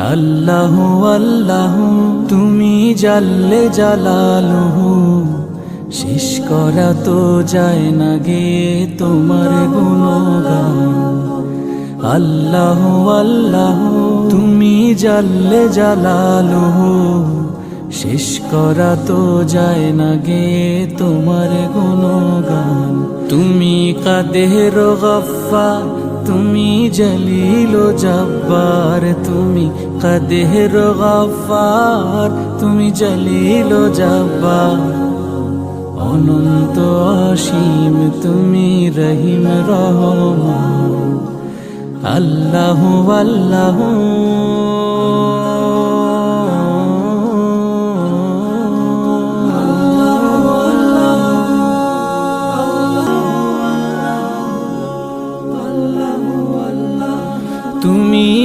আল্লাহ আল্লাহ, তুমি জাল্লে জালালুহু। শেষ করা তো যায় না গে তোমার গুণগান। আল্লাহ আল্লাহ, তুমি জাল্লে জালালুহু। শেষ করা তো যায় না গে তোমার গুণগান। তুমি কাদেহের গফা তুমি জলিল জব্বার, তুমি কদের গফার তুমি জলিল জব্বার। অনন্ত অসীম, তুমি রহিম রহমান। আল্লাহ আল্লাহ।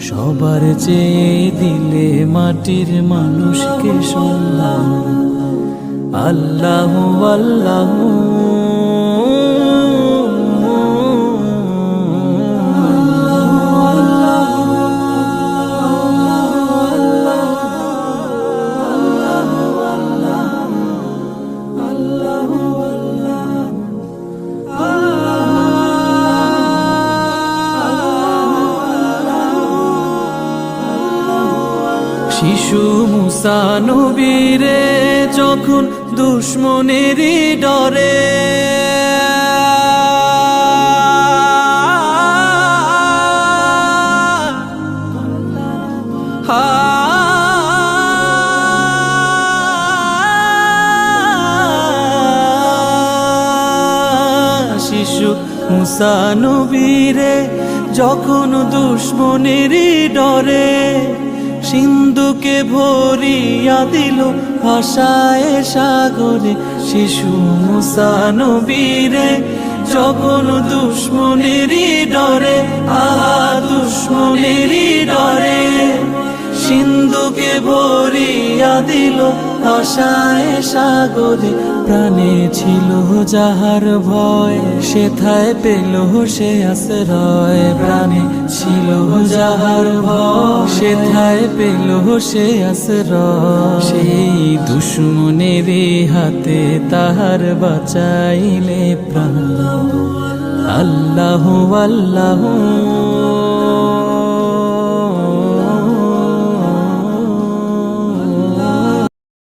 সবার চেয়ে দিলে মাটির মানুষকে সম্মান আল্লাহ আল্লাহ শিশু মুসা নবীরে যখন দুশ্মনেরই ডরে। শিশু মুসা নবীরে যখন দুশ্মনেরই ডরে। সিন্ধুকে ভরিয়া দিল ভাষায় সাগরে শিশু মুসা নবীরে। যখন দুশ্মনেরই ডরে আহা দুশ্মনেরই ডরে। সিন্ধুকে ভরিয়া দিল, আশায় সাগরে প্রাণে ছিল যাহার ভয়। সেথায় পেল সে আশ্রয়, প্রাণে ছিল যাহার ভয়। সেথায় পেল সে আশ্রয়। সেই দুশ্মনের হাতে তাহার বাঁচাইলে প্রাণ। আল্লাহ আল্লাহ।